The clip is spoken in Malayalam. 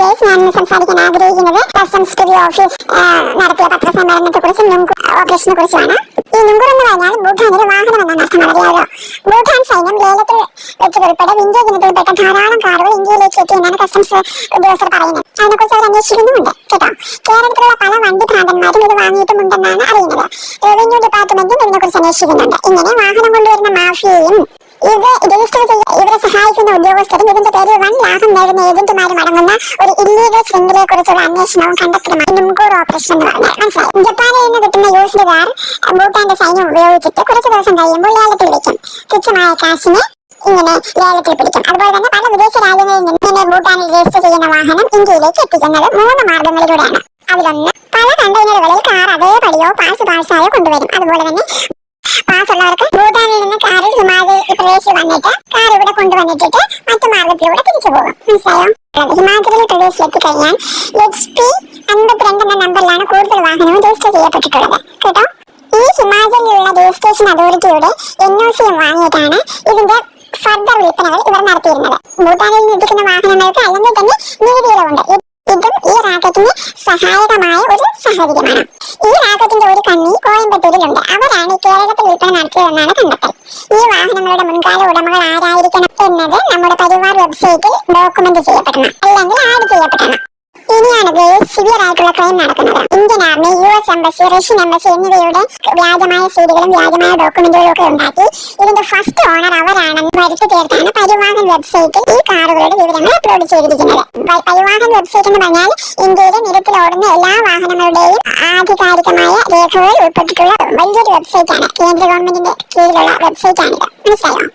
ഗൈസ് ഞാൻ സംസാരിക്കാൻ ആഗ്രഹിക്കുന്നത് കസ്റ്റംസ് സ്റ്റുഡിയോ ഓഫീസ് നടത്തിയ പത്രസമ്മേളനത്തെ കുറിച്ചും ഓപ്പറേഷനെ കുറിച്ചുമാണ് ഈ നുങ്കൂർ എന്ന് പറഞ്ഞാൽ ഭൂട്ടാനിലെ വാഹനം എന്നാണ് അർത്ഥം അറിയാമല്ലോ ഭൂട്ടാൻ സൈന്യം ലേലത്തിൽ വെച്ച് ഉൾപ്പെടെ വിന്റേജ് ദിനത്തിൽപ്പെട്ട ധാരാളം കാറുകൾ ഇന്ത്യയിലേക്ക് എത്തി എന്നാണ് കസ്റ്റംസ് ഉദ്യോഗസ്ഥർ പറയുന്നത്. അതിനെക്കുറിച്ച് അവർ അന്വേഷിക്കുന്നുമുണ്ട് കേട്ടോ. കേരളത്തിലുള്ള പല വണ്ടി ഭ്രാന്തന്മാരും ഇത് വാങ്ങിയിട്ടുമുണ്ടെന്നാണ് അറിയുന്നത്. റവന്യൂ ഡിപ്പാർട്ട്മെന്റും ഇതിനെക്കുറിച്ച് അന്വേഷിക്കുന്നുണ്ട്. ഇങ്ങനെ വാഹനം കൊണ്ടുവരുന്ന മാഫിയയും ഇത് സഹായിക്കുന്ന ഇതിന്റെ പേരിൽ ഒരു ഓപ്പറേഷൻ നിന്ന് ഉപയോഗിച്ചിട്ട് കുറച്ച് ദിവസം ഇങ്ങനെ പിടിക്കും അതുപോലെ തന്നെ പല വിദേശ രാജ്യങ്ങളിൽ നിന്ന് ഭൂട്ടാനിൽ ചെയ്യുന്ന വാഹനം ഇന്ത്യയിലേക്ക് മൂന്ന് അതിലൊന്ന് പല കണ്ടെയ്നറുകളിൽ കാർ കൊണ്ടുവരും. അതുപോലെ തന്നെ പാസ് ഉള്ളവർക്ക് നിന്ന് കാറിൽ പ്രദേശിൽ വന്നിട്ട് കാർ ഇവിടെ കൊണ്ടുവന്നിട്ടിട്ട് മറ്റു മാർഗത്തിലൂടെ തിരിച്ചു പോകും. മനസ്സിലായോ? ഹിമാചലിലെ ഹിമാചൽ കഴിയാൻ എച്ച് പി അൻപത്തിരണ്ട് എന്ന നമ്പറിലാണ് കൂടുതൽ വാഹനവും രജിസ്റ്റർ ചെയ്യപ്പെട്ടിട്ടുള്ളത്. കേട്ടോ? ഈ ഹിമാചലിലുള്ള രജിസ്ട്രേഷൻ അതോറിറ്റിയുടെ എൻ ഒ സിയും വാങ്ങിയിട്ടാണ് ഇതിന്റെ ഫർദർ വിൽപ്പനകൾ ഇവർ നടത്തിയിരുന്നത്. ഭൂട്ടാനിൽ നിന്ന് എത്തിക്കുന്ന വാഹനങ്ങൾക്ക് അല്ലെങ്കിൽ തന്നെ നീതിയിലുണ്ട് ഇതും ഈ റാക്കറ്റിന് സഹായകമായ ഒരു സാഹചര്യമാണ്. ഈ റാക്കറ്റിന്റെ ഒരു കണ്ണി കോയമ്പത്തൂരിലുണ്ട് അവരാണ് കേരളത്തിൽ വിൽപ്പന നടത്തിയതെന്നാണ് കണ്ടെത്തൽ. ഈ വാഹനങ്ങളുടെ മുൻകാല ഉടമകൾ ആരായിരിക്കണം എന്നത് നമ്മുടെ പരിവാർ വെബ്സൈറ്റിൽ ഡോക്യുമെന്റ് ചെയ്യപ്പെടണം. അല്ലെങ്കിൽ ആഡ് ചെയ്യപ്പെടണം. സിവിയർ ആയിട്ടുള്ള ക്ലെയിം നടക്കുന്നത്. Indian Army U S embassy Russian embassy എന്നിവയുടെ വ്യാജമായ സീഡുകളും വ്യാജമായ ഡോക്യുമെന്റുകളും ഒക്കെ ഉണ്ടാക്കി. ഇതിന്റെ ഫസ്റ്റ് ഓണർ അവരാണെന്ന് വരുത്തി തീർത്താണ് പരിവാഹൻ വെബ്സൈറ്റിൽ ഈ കാറുകളുടെ വിവരങ്ങൾ അപ്ലോഡ് ചെയ്തിരിക്കുന്നത്. പരിവാഹൻ വെബ്സൈറ്റ് എന്ന് പറഞ്ഞാൽ ഇന്ത്യയിലെ നിരത്തിലോടുന്ന എല്ലാ വാഹനങ്ങളുടെയും ആധികാരികമായ രേഖകൾ ഉൾപ്പെട്ടിട്ടുള്ള വലിയൊരു വെബ്സൈറ്റ് ആണ്. കേന്ദ്ര ഗവൺമെന്റിന്റെ കീഴിലുള്ള വെബ്സൈറ്റ് ആണിത്. മനസ്സിലായോ?